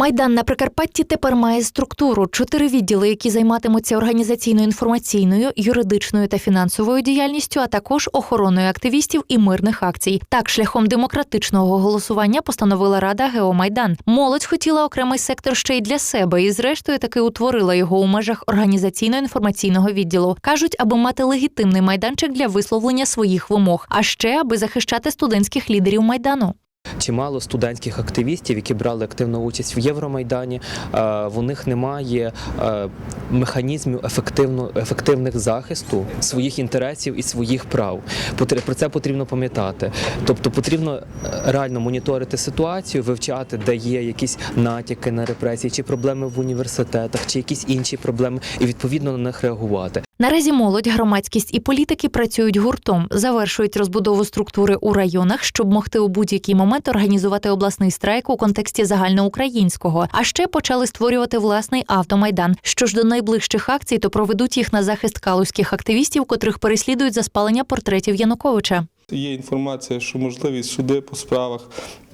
Майдан на Прикарпатті тепер має структуру: чотири відділи, які займатимуться організаційно-інформаційною, юридичною та фінансовою діяльністю, а також охороною активістів і мирних акцій. Так, шляхом демократичного голосування постановила Рада Геомайдан. Молодь хотіла окремий сектор ще й для себе, і зрештою таки утворила його у межах організаційно-інформаційного відділу. кажуть, аби мати легітимний майданчик для висловлення своїх вимог, а ще аби захищати студентських лідерів майдану. Чимало студентських активістів, які брали активну участь в Євромайдані, е, в них немає е, механізмів ефективно, ефективних захисту своїх інтересів і своїх прав. Про це потрібно пам'ятати. Тобто потрібно е, реально моніторити ситуацію, вивчати, де є якісь натяки на репресії, чи проблеми в університетах, чи якісь інші проблеми, і відповідно на них реагувати. Наразі молодь, громадськість і політики працюють гуртом, завершують розбудову структури у районах, щоб могти у будь-який момент організувати обласний страйк у контексті загальноукраїнського. А ще почали створювати власний автомайдан. Що ж до найближчих акцій, то проведуть їх на захист калузьких активістів, котрих переслідують за спалення портретів Януковича. Є інформація, що можливі суди по справах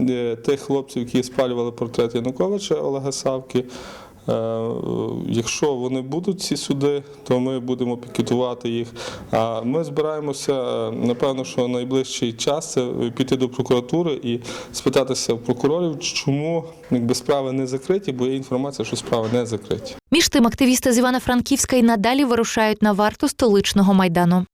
е, тих хлопців, які спалювали портрет Януковича Олега Савки. Е, е, Якщо вони будуть ці суди, то ми будемо пікетувати їх. А ми збираємося, е, напевно, що найближчий час це піти до прокуратури і спитатися прокурорів, чому якби справи не закриті, бо є інформація, що справи не закриті. Між тим, активісти з Івано-Франківська й надалі вирушають на варту столичного майдану.